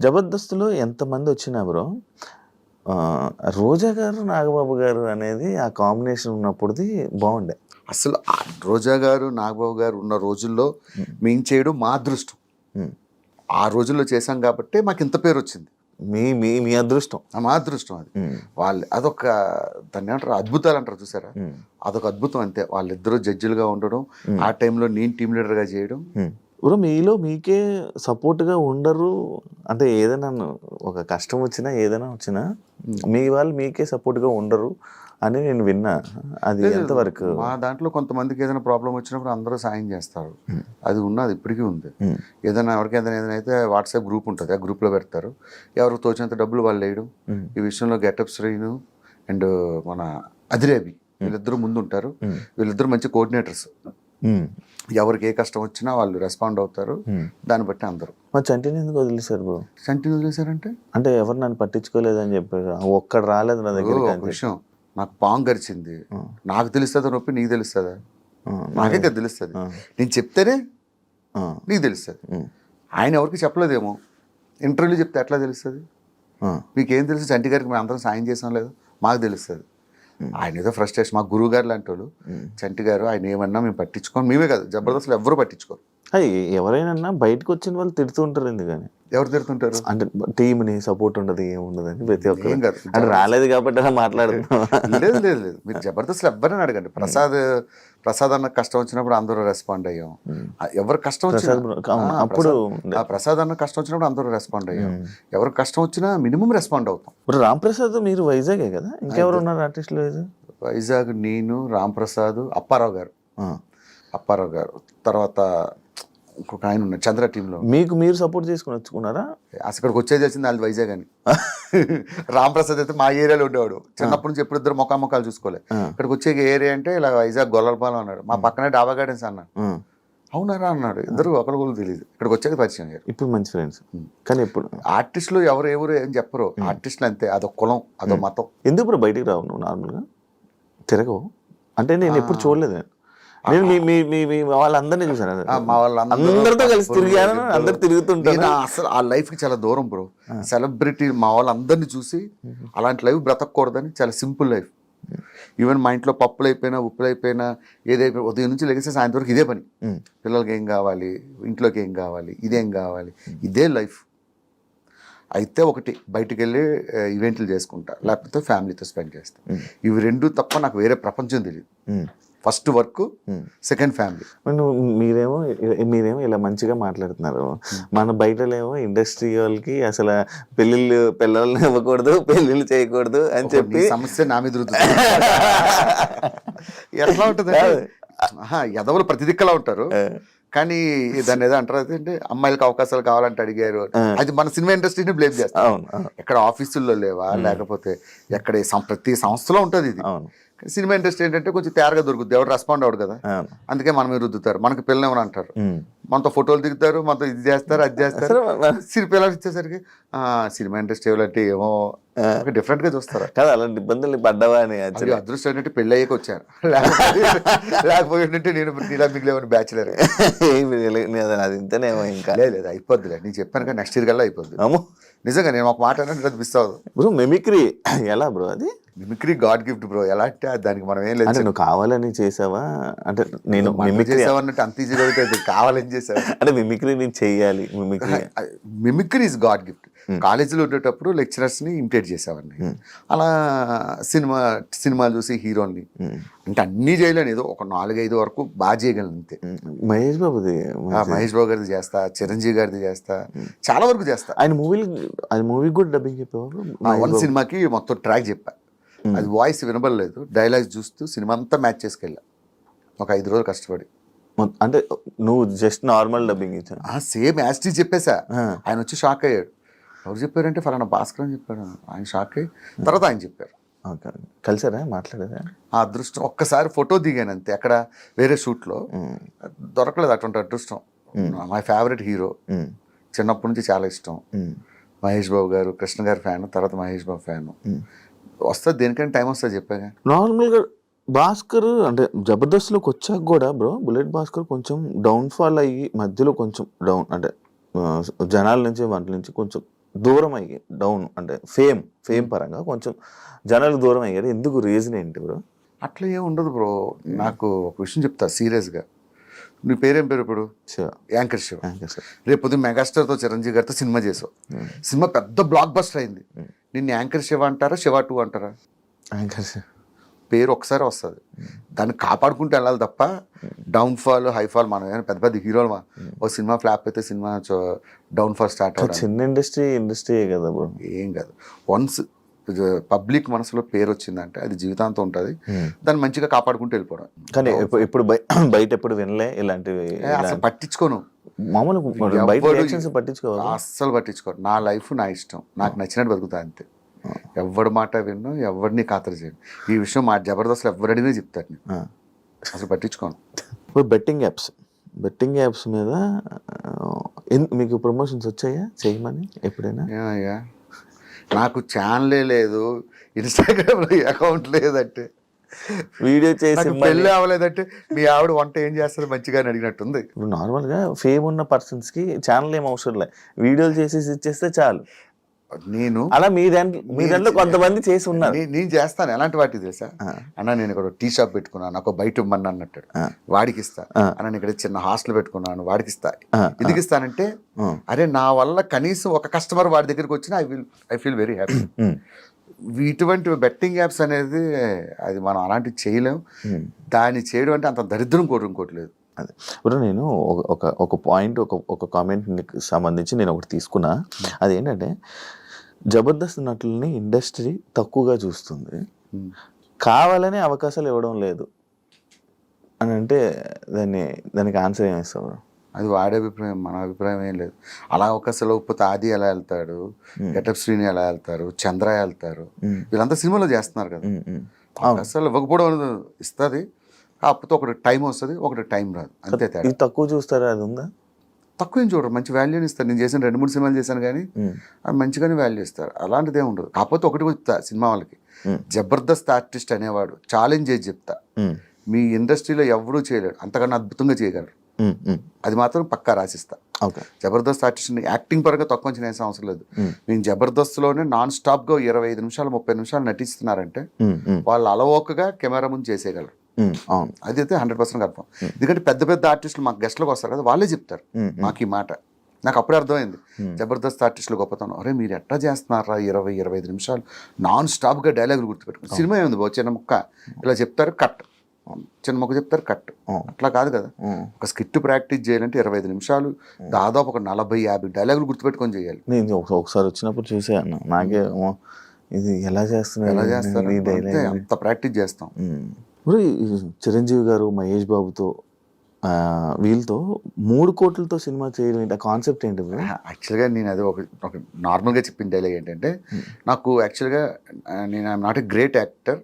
జబర్దస్త్లో ఎంతమంది వచ్చినా బ్రో రోజా గారు నాగబాబు గారు అనేది ఆ కాంబినేషన్ ఉన్నప్పుడుది బాగుండే. అసలు రోజా గారు నాగబాబు గారు ఉన్న రోజుల్లో మేము చేయడం మా అదృష్టం. ఆ రోజుల్లో చేశాం కాబట్టి మాకు ఇంత పేరు వచ్చింది. మీ మీ మీ అదృష్టం. ఆ మా అదృష్టం అది. వాళ్ళు అదొక దాన్ని ఏమంటారు అద్భుతాలు అంటారు చూసారా? అదొక అద్భుతం అంతే. వాళ్ళిద్దరూ జడ్జిలుగా ఉండడం ఆ టైంలో నేను టీం లీడర్గా చేయడం బ్రో మీలో మీకే సపోర్ట్గా ఉండరు. అంటే ఏదైనా ఒక కష్టం వచ్చినా ఏదైనా వచ్చినా మీ వాళ్ళు మీకే సపోర్ట్గా ఉండరు అని నేను విన్నా. అది ఎంతవరకు మా దాంట్లో కొంతమందికి ఏదైనా ప్రాబ్లం వచ్చినప్పుడు అందరూ సాయం చేస్తారు. అది ఉన్నది ఇప్పటికీ ఉంది. ఏదైనా ఎవరికి ఏదైనా ఏదైనా అయితే వాట్సాప్ గ్రూప్ ఉంటుంది ఆ గ్రూప్లో పెడతారు. ఎవరికి తోచినంత డబ్బులు వాళ్ళు వేయడం ఈ విషయంలో గెటప్ శ్రీను అండ్ మన అదిరేబి వీళ్ళిద్దరూ ముందు ఉంటారు వీళ్ళిద్దరూ మంచి కోఆర్డినేటర్స్. ఎవరికి ఏ కష్టం వచ్చినా వాళ్ళు రెస్పాండ్ అవుతారు. ఉమ్. దాన్ని బట్టి అందరూ. మా చంటిని ఎందుకు వదిలేశారు బ్రో కంటిన్యూ చేశారంటే అంటే ఎవరు నన్ను పట్టించుకోలేదని చెప్పారు. ఒక్కడు రాలేదు నా ఒక చెప్పి. విషయం. నాకు పాము గరిచింది. ఆ. నాకు తెలుస్తుందా నొప్పి? నీకు తెలుస్తుందా? నాకే కదా తెలుస్తుంది. నేను చెప్తేనే నీకు తెలుస్తుంది. ఆయన ఎవరికి చెప్పలేదేమో? ఇంటర్వ్యూలో చెప్తే ఎట్లా తెలుస్తుంది? మీకేం తెలుసు? చంటి గారికి మేము అందరం సాయం చేసాం లేదు? మాకు తెలుస్తుంది. ఆయన ఏదో ఫ్రస్ట్రేషన్ మా గురువు గారు లాంటి వాళ్ళు ఉమ్. చంటి గారు ఆయన ఏమన్నా మేము పట్టించుకోం. మేమే కాదు జబర్దస్త్లో ఎవరు పట్టించుకోరు. ఎవరైనా బయటకు వచ్చిన వాళ్ళు తిడుతూ ఉంటారు ఎందుకని ఎవరు తిడుతుంటారు? అంటే టీంని సపోర్ట్ ఉండదు ఏం ఉండదు అని ప్రతి ఒక్కరు. అంటే రాలేదు కాబట్టి అలా మాట్లాడుతున్నాం లేదు లేదు లేదు. మీరు జబర్దస్త్లో ఎవరైనా అడగండి. ప్రసాద్ ప్రసాద్ అన్న కష్టం వచ్చినప్పుడు అందరూ రెస్పాండ్ అయ్యాం. ఎవరు కష్టం వచ్చినా అప్పుడు ప్రసాద్- ఆ, ప్రసాద్ అన్న కష్టం వచ్చినప్పుడు అందరూ రెస్పాండ్ అయ్యాం. ఎవరు కష్టం వచ్చినా మినిమం రెస్పాండ్ అవుతాం. ఇప్పుడు రామ్ ప్రసాద్ మీరు వైజాగే కదా? ఇంకెవరు ఉన్నారు ఆర్టిస్టులు వైజాగ్? వైజాగ్ నేను రామ్ ప్రసాద్ అప్పారావు గారు. అప్పారావు గారు. తర్వాత ఇంకొక ఆయన ఉన్నాడు చంద్ర టీంలో. మీకు మీరు సపోర్ట్ చేసుకుని వచ్చుకున్నారా? అసలు ఇక్కడికి వచ్చేది వచ్చింది వాళ్ళు వైజాగ్ అని. రామ్ ప్రసాద్ అయితే మా ఏరియాలో ఉండేవాడు. చిన్నప్పటి నుంచి ఎప్పుడు ఇద్దరు ముఖా ముఖాలు చూసుకోలే. ఇక్కడికి వచ్చే ఏరియా అంటే ఇలా వైజాగ్ గొల్లలపాలెం అన్నాడు. మా పక్కనే డాబా గార్డెన్స్ అన్నాడు. అవునారా అన్నాడు. ఇద్దరు ఒకరు తెలియదు ఇక్కడికి వచ్చాక పరిచయం అయ్యారు ఇప్పుడు మంచి ఫ్రెండ్స్ కానీ ఎప్పుడు? ఆర్టిస్టులు ఎవరు ఎవరు ఏం చెప్పరు. ఆర్టిస్టులు అంతే. అదొక కులం అదొక మతం. ఎందుకు ఇప్పుడు బయటికి రావు నువ్వు నార్మల్గా? తిరగవు. అంటే నేను ఎప్పుడు చూడలేదు. నేను. మీ మీ మీ మీ వాళ్ళందరినీ చూసాను మా వాళ్ళందరూ అందరితో కలిసి తిరిగాను అందరు తిరుగుతుంటాను అసలు ఆ లైఫ్కి చాలా దూరం బ్రో సెలబ్రిటీ మా వాళ్ళందరినీ చూసి అలాంటి లైఫ్ బ్రతకూడదని చాలా సింపుల్ లైఫ్ ఈవెన్ మా ఇంట్లో పప్పులు అయిపోయినా ఉప్పులు అయిపోయినా ఏదైపోయినా ఉదయం నుంచి లెగిస్తే సాయంత్రం వరకు ఇదే పని. పిల్లలకి ఏం కావాలి? ఇంట్లోకి ఏం కావాలి? ఇదేం కావాలి? ఇదే లైఫ్ అయితే ఒకటి బయటికి వెళ్ళి ఈవెంట్లు చేసుకుంటా. లేకపోతే ఫ్యామిలీతో స్పెండ్ చేస్తా. ఇవి రెండు తప్ప నాకు వేరే ప్రపంచం తెలియదు. First work. Second family. మీరేమో మీరేమో ఇలా మంచిగా మాట్లాడుతున్నారు. మన బయటలేమో ఇండస్ట్రీ వాళ్ళకి అసలు పెళ్ళిళ్ళు పిల్లల్ని ఇవ్వకూడదు పెళ్ళిళ్ళు చేయకూడదు అని చెప్పి. సమస్య నా మీద. ఎట్లా ఉంటుంది ఎదవలు ప్రతి దిక్కలా ఉంటారు. కానీ దాన్ని ఏదో అంటారు అంటే అమ్మాయిలకు అవకాశాలు కావాలంటే అడిగారు. అది మన సినిమా ఇండస్ట్రీని బ్లేమ్ చేస్తాం అవును అవును, ఎక్కడ ఆఫీసుల్లో లేవా? లేకపోతే ఎక్కడ ప్రతి సంస్థలో ఉంటుంది ఇది. సినిమా ఇండస్ట్రీ ఏంటంటే కొంచెం తేరగా దొరుకుతుంది ఎవరు రెస్పాండ్ అవడు కదా. అందుకే మన రుద్దుతారు. మనకి పిల్లలు ఏమని అంటారు. మనతో ఫోటోలు దిగుతారు మనతో ఇది చేస్తారు అది చేస్తారు. సిరి పిల్లలు ఇచ్చేసరికి సినిమా ఇండస్ట్రీ అంటే ఏమో different గా చూస్తారు? కాదు అలాంటి ఇబ్బందులు పడ్డావా అని అదృష్టం ఏంటంటే పెళ్ళి అయ్యాక వచ్చాను ఏంటంటే నేను నీలా మిగిలేమని బ్యాచులర్. అది ఇంతనేమో ఇంకా. లేదు లేదు అయిపోద్దిలే నేను చెప్పాను కానీ నెక్స్ట్ ఇయర్ కల్లా అయిపోద్ది. అమ్మో. నిజంగా నేను ఒక మాట మిస్ అవ్వదు. బ్రో మెమిక్రీ ఎలా బ్రో అది? Mimicry god gift bro. ఎలా అంటే దానికి మనం ఏం లేదు. నువ్వు కావాలని చేసావా? అంటే నేను మిమిక్రీ చేసావన్నట్టు అంత ఈజీగా కావాలని చేసావు? అంటే మిమిక్రీ నేను చెయ్యాలి mimicry mimicry is god gift కాలేజీలో ఉండేటప్పుడు లెక్చరర్స్ని ఇమిటేట్ చేసేవాడిని. అలా సినిమా సినిమాలు చూసి హీరోని అంటే అన్నీ చేయలేను. ఏదో ఒక నాలుగైదు వరకు బాగా చేయగలను అంతే. మహేష్ బాబుది మహేష్ బాబు గారిది చేస్తా చిరంజీవి గారిది చేస్తా చాలా వరకు చేస్తా. ఆయన మూవీలు ఆయన మూవీ కూడా డబ్బింగ్ చెప్పేవారు? వన్ సినిమాకి మొత్తం ట్రాక్ చెప్పా. అది వాయిస్ వినబడలేదు. డైలాగ్స్ చూస్తూ సినిమా అంతా మ్యాచ్ చేసుకెళ్ళా. ఒక ఐదు రోజులు కష్టపడి. అంటే నువ్వు జస్ట్ నార్మల్ డబ్బింగ్ ఇచ్చాను ఆ సేమ్ యాస్టీ చెప్పేశా ఆ. ఆయన వచ్చి షాక్ అయ్యాడు. ఎవరు చెప్పారంటే ఫలానా భాస్కర్ అని చెప్పాడు. ఆయన షాక్ అయ్యి తర్వాత ఆయన చెప్పారు. కలిసారా? మాట్లాడారా ఆ అదృష్టం ఒక్కసారి ఫోటో దిగాను అంతే. అక్కడ వేరే షూట్లో. దొరకలేదు అటువంటి అదృష్టం. మై. ఫేవరెట్ హీరో చిన్నప్పటి నుంచి చాలా ఇష్టం. మహేష్ బాబు గారు కృష్ణ గారి ఫ్యాన్ తర్వాత మహేష్ బాబు ఫ్యాన్. ఉమ్. వస్తుంది దేనికైనా టైం వస్తుంది చెప్పాగా. నార్మల్గా భాస్కర్ అంటే జబర్దస్త్లోకి వచ్చాక కూడా బ్రో బుల్లెట్ భాస్కర్ కొంచెం డౌన్ ఫాల్ అయ్యి మధ్యలో కొంచెం డౌన్ అంటే జనాల నుంచి వాటి నుంచి కొంచెం దూరం అయ్యి డౌన్ అంటే ఫేమ్ ఫేమ్ పరంగా కొంచెం జనాలు దూరం అయ్యారు ఎందుకు రీజన్ ఏంటి బ్రో అట్లా ఏం ఉండదు బ్రో నాకు ఒక విషయం చెప్తా సీరియస్గా. నీ పేరేం పేరు ఇప్పుడు? శివ. యాంకర్ శివ. రేపు పొద్దున్న మెగాస్టార్తో చిరంజీవి గారితో సినిమా చేసావు. సినిమా పెద్ద బ్లాక్ బస్టర్ అయింది నిన్ను యాంకర్ శివ అంటారా శివ టూ అంటారా? యాంకర్ శివ. పేరు ఒకసారి వస్తుంది. దాన్ని కాపాడుకుంటూ వెళ్ళాలి తప్ప డౌన్ ఫాల్ హై ఫాల్ మనం ఏమైనా పెద్ద పెద్ద హీరోలు మా ఒక సినిమా ఫ్లాప్ అయితే సినిమా డౌన్ ఫాల్ స్టార్ట్ చిన్న ఇండస్ట్రీ ఇండస్ట్రీ కదా బ్రో? ఏం కాదు. వన్స్ పబ్లిక్ మనసులో పేరు వచ్చిందంటే అది జీవితాంతం ఉంటుంది. దాన్ని మంచిగా కాపాడుకుంటూ వెళ్ళిపోవడం. కానీ బయ- బయట ఎప్పుడు వినలే ఇలాంటివి? అసలు పట్టించుకోను. మామూలు బయట పట్టించుకోవాలి? అస్సలు పట్టించుకోను నా లైఫ్ నా ఇష్టం. నాకు నచ్చినట్టు బతుకుతా అంతే. ఎవరి మాట విన్ను ఎవరిని ఖాతరు చేయను. ఈ విషయం మా జబర్దస్త్ ఎవరడినే చెప్తాను నేను. అసలు పట్టించుకోను. ఇప్పుడు బెట్టింగ్ యాప్స్ బెట్టింగ్ యాప్స్ మీద మీకు ప్రమోషన్స్ వచ్చాయా? చేయమని? ఎప్పుడైనా? ఏమయ్యా నాకు ఛానలే లేదు ఇన్స్టాగ్రామ్లో అకౌంట్ లేదంటే. వీడియో చేసి పెళ్ళి అవ్వలేదంటే మీ ఆవిడ వంట ఏం చేస్తుంది మంచిగా అని అడిగినట్టుంది. ఇప్పుడు నార్మల్గా ఫేమ్ ఉన్న పర్సన్స్కి ఛానల్ ఏం అవసరం లే. వీడియోలు చేసేసి ఇచ్చేస్తే చాలు. నేను అలా మీ దాంట్లో మీ దాంట్లో కొంతమంది చేసి ఉన్నారు. నేను చేస్తాను. ఎలాంటి వాటి తెలుసా. అన్న నేను ఇక్కడ టీ షాప్ పెట్టుకున్నాను. నాకు బయట ఇమ్మని అన్నట్టు. వాడికి ఇస్తా. అన్న నేను ఇక్కడ చిన్న హాస్టల్ పెట్టుకున్నాను. వాడికి ఇస్తా. ఎందుకు ఇస్తానంటే. అరే నా వల్ల కనీసం ఒక కస్టమర్ వాడి దగ్గరికి వచ్చినా I will I feel very happy. ఇటువంటి బెట్టింగ్ యాప్స్ అనేది అది మనం అలాంటివి చేయలేం. దాన్ని చేయడం అంటే అంత దరిద్రం కోరు ఇంకోటి లేదు అదే. ఇప్పుడు నేను ఒక- ఒక ఒక పాయింట్ ఒక ఒక కామెంట్ సంబంధించి నేను ఒకటి తీసుకున్నా. అదేంటంటే జబర్దస్త్ నటుల్ని ఇండస్ట్రీ తక్కువగా చూస్తుంది. కావాలనే అవకాశాలు ఇవ్వడం లేదు. అని అంటే దాన్ని దానికి ఆన్సర్ ఏమి ఇస్తావు అది వాడి అభిప్రాయం మన అభిప్రాయం ఏం లేదు. అలా అవకాశాలు ఇవ్వకపోతే ఆది ఎలా వెళ్తాడు? గెటప్ శ్రీని ఎలా వెళ్తారు? చంద్ర వెళ్తారు? వీళ్ళంతా సినిమాలో చేస్తున్నారు కదా. అవకాశాలు ఇవ్వకపోవడం ఇస్తుంది. కాకపోతే ఒకటి టైం వస్తుంది ఒకటి టైం రాదు. అంతే తేడా. ఇది తక్కువ చూస్తారా? అది ఉందా? తక్కువ ఏం చూడరు మంచి వాల్యూని ఇస్తారు. నేను చేసిన రెండు మూడు సినిమాలు చేశాను కానీ అది మంచిగానే వాల్యూ ఇస్తారు. అలాంటిది ఏమి ఉండదు. కాకపోతే ఒకటి చెప్తా సినిమా వాళ్ళకి. జబర్దస్త్ ఆర్టిస్ట్ అనేవాడు ఛాలెంజ్ చేసి చెప్తా. మీ ఇండస్ట్రీలో ఎవరూ చేయలేడు. అంతకన్నా అద్భుతంగా చేయగలరు. అది మాత్రం పక్కా రాసిస్తా. జబర్దస్త్ ఆర్టిస్ట్ని యాక్టింగ్ పరంగా తక్కువ అంచనా వేసే అవసరం లేదు. నేను జబర్దస్త్లోనే నాన్ స్టాప్గా ఇరవై ఐదు నిమిషాలు ముప్పై నిమిషాలు నటిస్తున్నారంటే వాళ్ళు అలవోకగా కెమెరా ముందు చేసేయగలరు. అవును. అది అయితే హండ్రెడ్ పర్సెంట్ కన్ఫర్మ్. ఎందుకంటే పెద్ద పెద్ద ఆర్టిస్టులు మాకు గెస్ట్లకు వస్తారు కదా వాళ్ళే చెప్తారు మాకు ఈ మాట. నాకు అప్పుడే అర్థమైంది. జబర్దస్త్ ఆర్టిస్టులు గొప్పతనం. అరే మీరు ఎట్లా చేస్తున్నారా ఇరవై ఇరవై ఐదు నిమిషాలు? నాన్ స్టాప్గా డైలాగులు గుర్తుపెట్టుకుని. సినిమా ఏముంది బో చిన్న ముక్క. ఇలా చెప్తారు కట్. చిన్న ముక్క చెప్తారు కట్. అట్లా కాదు కదా. ఒక స్కిట్ ప్రాక్టీస్ చేయాలంటే ఇరవై ఐదు నిమిషాలు దాదాపు ఒక నలభై యాభై డైలాగులు గుర్తుపెట్టుకొని చేయాలి. నేను ఒక- ఒకసారి వచ్చినప్పుడు చూసాను నాకే ఇది ఎలా చేస్తున్నారు? ఎలా చేస్తారు? అంతే ప్రాక్టీస్ చేస్తాం. ఇప్పుడు చిరంజీవి గారు మహేష్ బాబుతో వీళ్ళతో మూడు కోట్లతో సినిమా చేయడం ఏంటి? ఆ కాన్సెప్ట్ ఏంటి యాక్చువల్గా నేను అది ఒక ఒక నార్మల్గా చెప్పిన డైలాగ్ ఏంటంటే నాకు యాక్చువల్గా నేను I'm not a great actor